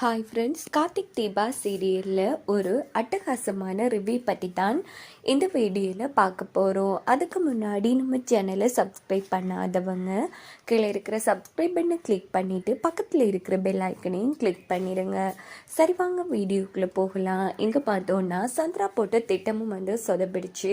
Hi friends Karthik Deepa சீரியலில் ஒரு அட்டகாசமான ரிவ்யூ பற்றி தான் இந்த வீடியோவில் பார்க்க போகிறோம் அதுக்கு முன்னாடி நம்ம சேனலை சப்ஸ்கிரைப் பண்ணாதவங்க கீழே இருக்கிற சப்ஸ்கிரைப் பண்ணை கிளிக் பண்ணிவிட்டு பக்கத்தில் இருக்கிற பெல் ஐக்கனையும் கிளிக் பண்ணிடுங்க சரி வாங்க வீடியோக்குள்ளே போகலாம். இங்கே பார்த்தோன்னா சந்திரா போட்ட திட்டமும் வந்து சொதப்பிடுச்சு.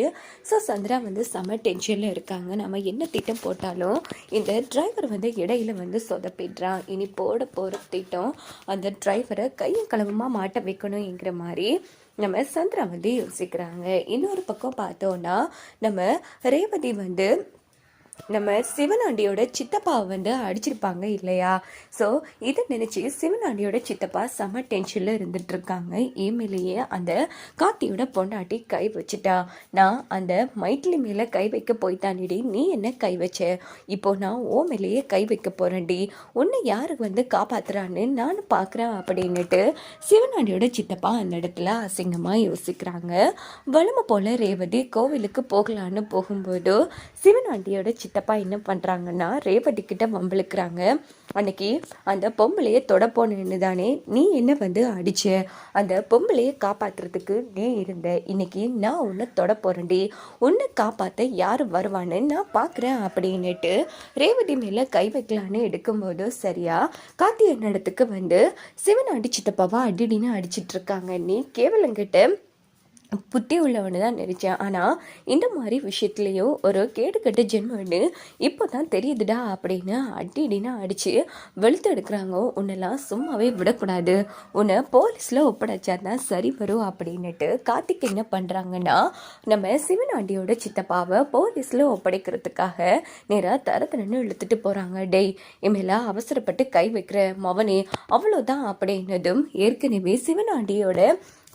ஸோ சந்திரா வந்து செம டென்ஷனில் இருக்காங்க. நம்ம என்ன திட்டம் போட்டாலும் இந்த டிரைவர் வந்து இடையில வந்து சொதப்பிடுறான். இனி போட போகிற திட்டம் அந்த ட்ரை கையும் கலவமாக மாட்ட வைக்கணுங்கிற மாதிரி நம்ம சந்திரா வந்து யோசிக்கிறாங்க. இன்னொரு பக்கம் பார்த்தோன்னா நம்ம ரேவதி வந்து நம்ம சிவனாண்டியோட சித்தப்பாவை வந்து அடிச்சிருப்பாங்க இல்லையா? ஸோ இதை நினச்சி சிவனாண்டியோட சித்தப்பா செம டென்ஷனில் இருந்துட்டு இருக்காங்க ஏமிலேயே அந்த காத்தியோட பொண்டாட்டி கை வச்சுட்டா. நான் அந்த மைட்லி மேலே கை வைக்க போய்த்தானிடி நீ என்ன கை வச்ச? இப்போ நான் ஓ மேலேயே கை வைக்க போகிறேன்டி உன்னை யாரு வந்து காப்பாத்துறான்னு நான் பார்க்குறேன் அப்படின்னுட்டு சிவனாண்டியோட சித்தப்பா அந்த இடத்துல அசிங்கமாக யோசிக்கிறாங்க. வளமை போல ரேவதி கோவிலுக்கு போகலான்னு போகும்போது சிவனாண்டியோட சித்தப்பா என்ன பண்ணுறாங்கன்னா ரேவதி கிட்ட வம்பிழுக்கிறாங்க. அன்னைக்கு அந்த பொம்பளையை தொடப்போனேன்னு தானே நீ என்ன வந்து அடிச்ச? அந்த பொம்பளையை காப்பாற்றுறதுக்கு நீ இருந்த. இன்னைக்கு நான் உன்னை தொட போகிறேன்டி உன்னை காப்பாற்ற யார் வருவான்னு நான் பார்க்குறேன் அப்படின்னுட்டு ரேவதி மேலே கை வைக்கலான்னு எடுக்கும்போது சரியா காத்திய இடத்துக்கு வந்து சிவன் அடிச்சிட்டப்பாவா அடிடின்னு அடிச்சிட்டு இருக்காங்க. நீ கேவலங்கிட்ட புத்தி உள்ளவனு தான் நினச்சேன். ஆனால் இந்த மாதிரி விஷயத்துலேயோ ஒரு கேடு கட்ட ஜென்மன்னு இப்போ தான் தெரியுதுடா அப்படின்னு அடி அடினா அடித்து வெளுத்து எடுக்கிறாங்க உன்னெல்லாம் சும்மாவே விடக்கூடாது. உன்னை போலீஸில் ஒப்படைச்சா தான் சரி வரும் அப்படின்னுட்டு கார்த்திக் என்ன பண்ணுறாங்கன்னா நம்ம சிவனாண்டியோட சித்தப்பாவை போலீஸில் ஒப்படைக்கிறதுக்காக நேராக தரத்தனன்னு இழுத்துட்டு போகிறாங்க டேய் இமேலாம் அவசரப்பட்டு கை வைக்கிற மவனே அவ்வளோதான் அப்படின்னதும் ஏற்கனவே சிவனாண்டியோட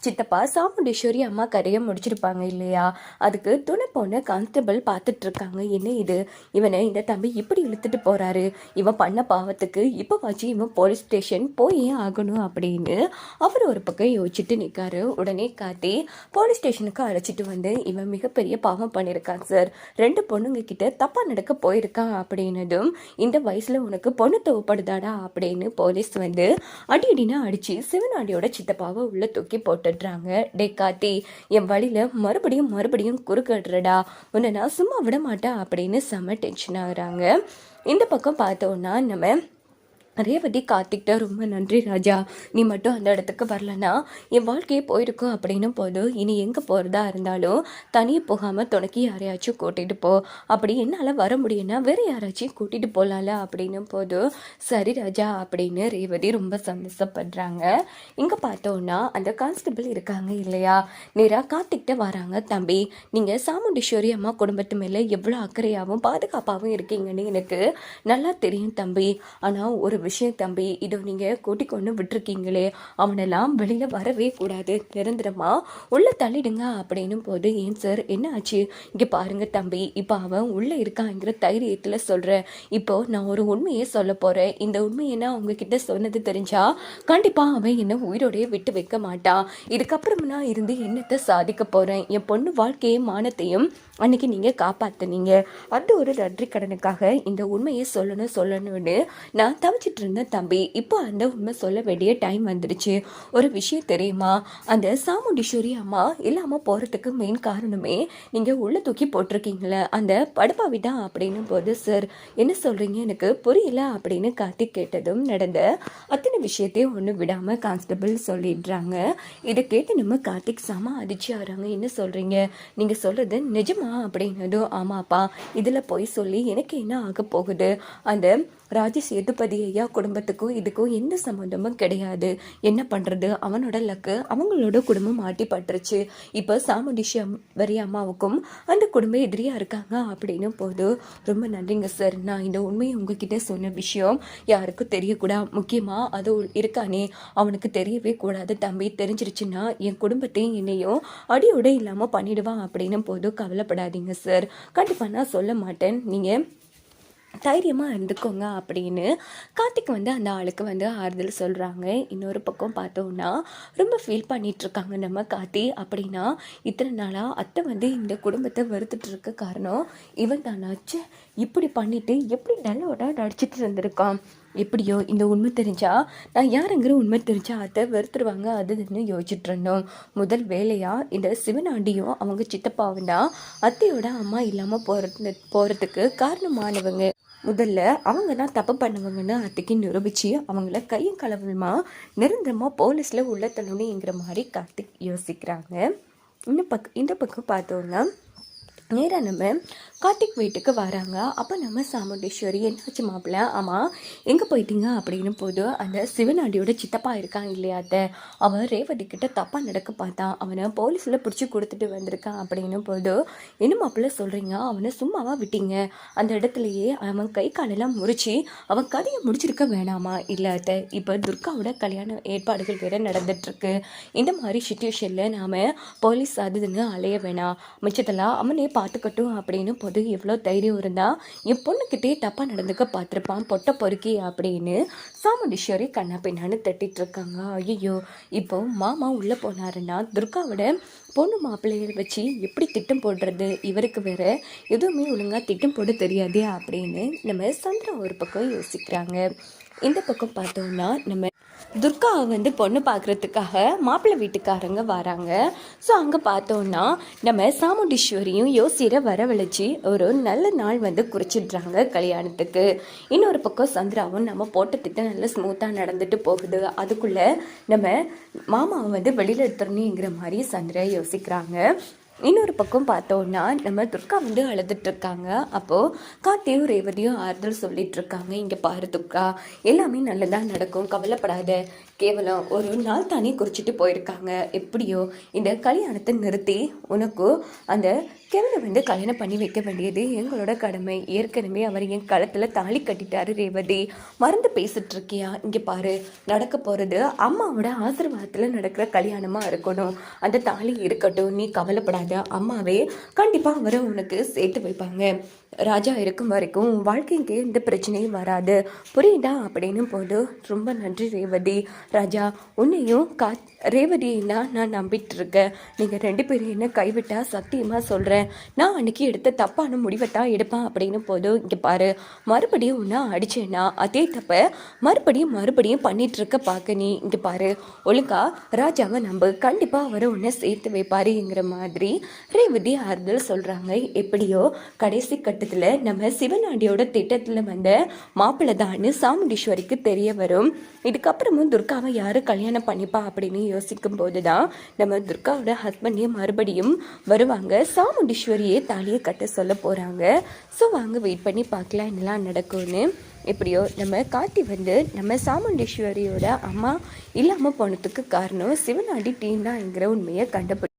சித்தப்பா சாமுண்டேஸ்வரி அம்மா கரையை முடிச்சிருப்பாங்க இல்லையா? அதுக்கு துணை போன கான்ஸ்டபிள் பார்த்துட்டு இருக்காங்க என்ன இது? இவனை இந்த தம்பி இப்படி இழுத்துட்டு போறாரு. இவன் பண்ண பாவத்துக்கு இப்போ வாச்சு இவன் போலீஸ் ஸ்டேஷன் போயே ஆகணும் அப்படின்னு அவர் ஒரு பக்கம் யோசிச்சுட்டு நிற்காரு உடனே காத்தி போலீஸ் ஸ்டேஷனுக்கு அழைச்சிட்டு வந்து இவன் மிகப்பெரிய பாவம் பண்ணியிருக்கான் சார். ரெண்டு பொண்ணுங்க கிட்ட தப்பா நடக்க போயிருக்கான் அப்படின்னதும் இந்த வயசுல உனக்கு பொண்ணு தேவைப்படுதாடா? அப்படின்னு போலீஸ் வந்து அடி அடினா அடிச்சு சிவனாடியோட சித்தப்பாவை உள்ள தூக்கி போட்டு விட்டுடுறாங்க டே காத்தி என் வழியில் மறுபடியும் மறுபடியும் குறுக்கிடுறடா உன்னை நான் சும்மா விட மாட்டேன் அப்படின்னு செம்ம டென்ஷன் ஆகுறாங்க. இந்த பக்கம் பார்த்தோன்னா நம்ம ரேவதி கார்த்திக்கிட்ட ரொம்ப நன்றி ராஜா. நீ மட்டும் அந்த இடத்துக்கு வரலன்னா என் வாழ்க்கையே போயிருக்கும் அப்படின்னும் போது இனி எங்கே போகிறதா இருந்தாலும் தனியே போகாமல் துணைக்கு யாரையாச்சும் கூட்டிகிட்டு போ. அப்படி என்னால் வர முடியும்னா வேறு யாராச்சும் கூட்டிகிட்டு போகலாம்ல அப்படின்னும் போது சரி ராஜா அப்படின்னு ரேவதி ரொம்ப சந்தோஷப்படுறாங்க. இங்கே பார்த்தோன்னா அந்த கான்ஸ்டபிள் இருக்காங்க இல்லையா? நேராக கார்த்திக்கிட்ட வராங்க தம்பி. நீங்கள் சாமுண்டீஸ்வரி அம்மா குடும்பத்து மேலே எவ்வளோ அக்கறையாகவும் பாதுகாப்பாகவும் இருக்கீங்கன்னு எனக்கு நல்லா தெரியும் தம்பி. ஆனால் ஒரு விஷயம் தம்பி இதை நீங்கள் கூட்டிக் கொண்டு விட்டுருக்கீங்களே. அவனெல்லாம் வெளியில் வரவே கூடாது. நிரந்தரமா உள்ளே தள்ளிடுங்க அப்படின்னும் போது ஏன் சார் என்ன ஆச்சு? இங்கே பாருங்கள் தம்பி இப்போ அவன் உள்ளே இருக்காங்கிற தைரியத்தில் சொல்கிறேன் இப்போ நான் ஒரு உண்மையை சொல்ல போகிறேன் இந்த உண்மையை நான் உங்ககிட்ட சொன்னது தெரிஞ்சா கண்டிப்பாக அவன் என்னை உயிரோடையே விட்டு வைக்க மாட்டான் இதுக்கப்புறம் நான் இருந்து என்னத்தை சாதிக்க போகிறேன் என் பொண்ணு வாழ்க்கையும் மானத்தையும் அன்னைக்கு நீங்கள் காப்பாற்றினீங்க அந்த ஒரு நன்றி கடனுக்காக இந்த உண்மையை சொல்லணும் சொல்லணும்னு நான் யோசிச்சுட்டு இருந்தேன் தம்பி இப்போ அந்த உண்மை சொல்ல வேண்டிய டைம் வந்துடுச்சு. ஒரு விஷயம் தெரியுமா? அந்த சாமுண்டீஸ்வரி அம்மா இல்லாமல் போகிறதுக்கு மெயின் காரணமே நீங்கள் உள்ளே தூக்கி போட்டிருக்கீங்களே அந்த படுப்பாவி தான் அப்படின்னும் போது சார் என்ன சொல்கிறீங்க எனக்கு புரியல அப்படின்னு காத்தி கேட்டதும் நடந்த அத்தனை விஷயத்தையும் ஒன்று விடாமல் கான்ஸ்டபிள் சொல்லிடுறாங்க. இதை கேட்டு நம்ம கார்த்திக் சாம அதிர்ச்சி ஆகிறாங்க. என்ன சொல்கிறீங்க நீங்கள் சொல்கிறது நிஜமா? அப்படின்னதும் ஆமாப்பா இதில் போய் சொல்லி எனக்கு என்ன ஆக போகுது? அந்த ராஜி சேதுபதி ஐயா குடும்பத்துக்கும் இதுக்கும் எந்த சம்மந்தமும் கிடையாது. என்ன பண்ணுறது அவனோட லக்கு அவங்களோட குடும்பம் மாட்டி பட்டுருச்சு. இப்போ சாமுண்டீஸ்வரி அம்மாவுக்கும் அந்த குடும்பம் எதிரியாக இருக்காங்க அப்படின்னு போது ரொம்ப நன்றிங்க சார் நான் இந்த உண்மையை உங்ககிட்ட சொன்ன விஷயம் யாருக்கும் தெரியக்கூடாது முக்கியமாக அது இருக்கானே. அவனுக்கு தெரியவே கூடாது தம்பி. தெரிஞ்சிருச்சுன்னா என் குடும்பத்தையும் என்னையும் அடியோட இல்லாமல் பண்ணிடுவான் அப்படின்னு போது கவலைப்படாதீங்க சார் கண்டிப்பாக நான் சொல்ல மாட்டேன். நீங்கள் தைரியமாக இருந்துக்கோங்க அப்படின்னு கார்த்திக் வந்து அந்த ஆளுக்கு வந்து ஆறுதல் சொல்கிறாங்க இன்னொரு பக்கம் பார்த்தோன்னா ரொம்ப ஃபீல் பண்ணிகிட்ருக்காங்க நம்ம கார்த்தி. அப்படின்னா இத்தனை நாளாக அத்தை வந்து இந்த குடும்பத்தை வெறுத்துட்டு காரணம் இவன் தானாச்சு இப்படி பண்ணிவிட்டு எப்படி நல்லோட நடிச்சிட்டு இருந்திருக்கான்? எப்படியோ இந்த உண்மை தெரிஞ்சா நான் யாருங்கிற உண்மை தெரிஞ்சா அத்தை வெறுத்துருவாங்க. அது இதுன்னு யோசிச்சுட்டு இருந்தோம். முதல் வேலையாக இந்த சிவனாண்டியும் அவங்க சித்தப்பாவும் தான். அத்தையோட அம்மா இல்லாமல் போகிறது போகிறதுக்கு காரணமானவங்க. முதல்ல அவங்க தான் தப்பு பண்ணுவாங்கன்னு அத்தைக்கு நிரூபித்து அவங்கள கையும் களவுமா நிரந்தரமாக போலீஸில் உள்ள தள்ளணுங்கிற மாதிரி கார்த்திக் யோசிக்கிறாங்க. இந்த பக்கம் இந்த பக்கம் பார்த்தோன்னா நேராக நம்ம கார்த்திக் வீட்டுக்கு வராங்க. அப்போ நம்ம சாமுண்டேஸ்வரி என்னாச்சு மாப்பிள்ள? ஆமாம் எங்கே போயிட்டீங்க அப்படின்னு போது அந்த சிவனாண்டியோட சித்தப்பா இருக்கான் இல்லையா அத்தை? அவன் ரேவதி கிட்ட தப்பாக நடக்க பார்த்தான். அவனை போலீஸில் பிடிச்சி கொடுத்துட்டு வந்திருக்கான் அப்படின்னு போது என்ன மாப்பிள்ள சொல்கிறீங்க அவனை சும்மாவா விட்டீங்க? அந்த இடத்துலையே அவன் கை காலெல்லாம் முறிச்சு அவன் கதையை முடிச்சிருக்க வேணாமா? இல்லை அத்தை. இப்போ துர்காவோட கல்யாண ஏற்பாடுகள் வேற நடந்துட்டுருக்கு. இந்த மாதிரி சுச்சுவேஷனில் நாம் போலீஸ் அதுன்னு அலைய வேணாம். மிச்சத்தெல்லாம் அவனே பார்த்துக்கட்டும் அப்படின்னு பொது எவ்வளோ தைரியம் இருந்தால் என் பொண்ணுக்கிட்டே தப்பாக நடந்துக்க பார்த்துருப்பான் பொட்டை பொறுக்கி அப்படின்னு சாமுண்டீஸ்வரி கண்ணா பின்னான்னு தட்டிட்டு ஐயோ இப்போ மாமா உள்ளே போனாருன்னா துர்காவோட பொண்ணு மாப்பிள்ளையை வச்சு எப்படி திட்டம் போடுறது? இவருக்கு வேறு எதுவுமே ஒழுங்காக திட்டம் போட தெரியாதே அப்படின்னு நம்ம சந்திரா ஒரு பக்கம் யோசிக்கிறாங்க. இந்த பக்கம் பார்த்தோம்னா நம்ம துர்காவை வந்து பொண்ணு பார்க்குறதுக்காக மாப்பிள்ளை வீட்டுக்காரங்க வராங்க. ஸோ அங்கே பார்த்தோன்னா நம்ம சாமுண்டீஸ்வரியும் யோசியரை வரவழைச்சி ஒரு நல்ல நாள் வந்து குறிச்சிடுறாங்க கல்யாணத்துக்கு. இன்னொரு பக்கம் சந்திராவும் நம்ம போட்ட திட்டம் நல்லா ஸ்மூத்தாக நடந்துட்டு போகுது. அதுக்குள்ளே நம்ம மாமாவை வந்து வெளியில் எடுத்துடணுங்கிற மாதிரி சந்திரா யோசிக்கிறாங்க. இன்னொரு பக்கம் பார்த்தோன்னா நம்ம துர்கா வந்து அழுதுட்டு இருக்காங்க அப்போது கார்த்தியும் ரேவதியும் ஆறுதல் சொல்லிட்டு இருக்காங்க இங்கே பாரு துர்கா எல்லாமே நல்லதாக நடக்கும். கவலைப்படாத. கேவலம் ஒரு நாள் தானே குறிச்சிட்டு போயிருக்காங்க. எப்படியோ இந்த கல்யாணத்தை நிறுத்தி உனக்கு அந்த கெவனை வந்து கல்யாணம் பண்ணி வைக்க வேண்டியது எங்களோட கடமை. ஏற்கனவே அவர் என் களத்தில் தாலி கட்டிட்டாரு ரேவதி. மறந்து பேசிட்டு இருக்கியா? இங்கே பாரு நடக்க போகிறது அம்மாவோட ஆசீர்வாதத்தில் நடக்கிற கல்யாணமாக இருக்கணும். அந்த தாலி இருக்கட்டும் நீ கவலைப்படாத. அம்மாவே கண்டிப்பாக அவரை உனக்கு சேர்த்து வைப்பாங்க. ராஜா இருக்கும் வரைக்கும் வாழ்க்கைக்கு எந்த பிரச்சனையும் வராது. புரியுதா? அப்படின்னு போது ரொம்ப நன்றி ரேவதி. ராஜா உன்னையும் கா ரேவதியை தான் நான் நம்பிட்டு இருக்கேன் நீங்கள் ரெண்டு பேரும் என்ன கைவிட்டால் சத்தியமாக சொல்கிறேன் நான் அன்னைக்கு எடுத்த தப்பான முடிவை தான் எடுப்பேன் அப்படின்னு போதும். இங்கே பாரு மறுபடியும் உன்னை அடிச்சேன்னா அதே தப்பை மறுபடியும் மறுபடியும் பண்ணிகிட்ருக்க பார்க்க நீ. இங்கே பாரு ஒழுங்கா ராஜாவை நம்ப. கண்டிப்பாக அவரை உன்னை சேர்த்து வைப்பாருங்கிற மாதிரி ரேவதி ஆறுதல் சொல்கிறாங்க எப்படியோ கடைசி கட்டத்தில் நம்ம சிவனாண்டியோட திட்டத்தில் வந்த மாப்பிள்ளை தான் சாமுண்டீஸ்வரிக்கு தெரிய வரும். இதுக்கப்புறமும் துர்கா துர்காவை யார் கல்யாணம் பண்ணிப்பா அப்படின்னு யோசிக்கும் போது தான் நம்ம துர்காவோட ஹஸ்பண்டே மறுபடியும் வருவாங்க. சாமுண்டீஸ்வரியே தாலியை கட்ட சொல்ல போகிறாங்க ஸோ வாங்க வெயிட் பண்ணி பார்க்கலாம் என்னெல்லாம் நடக்கும்னு. எப்படியோ நம்ம கார்த்தி வந்து நம்ம சாமுண்டீஸ்வரியோட அம்மா இல்லாமல் போனதுக்கு காரணம் சிவனாண்டி டீம் தான்ங்கிற உண்மையை கண்டுபிடி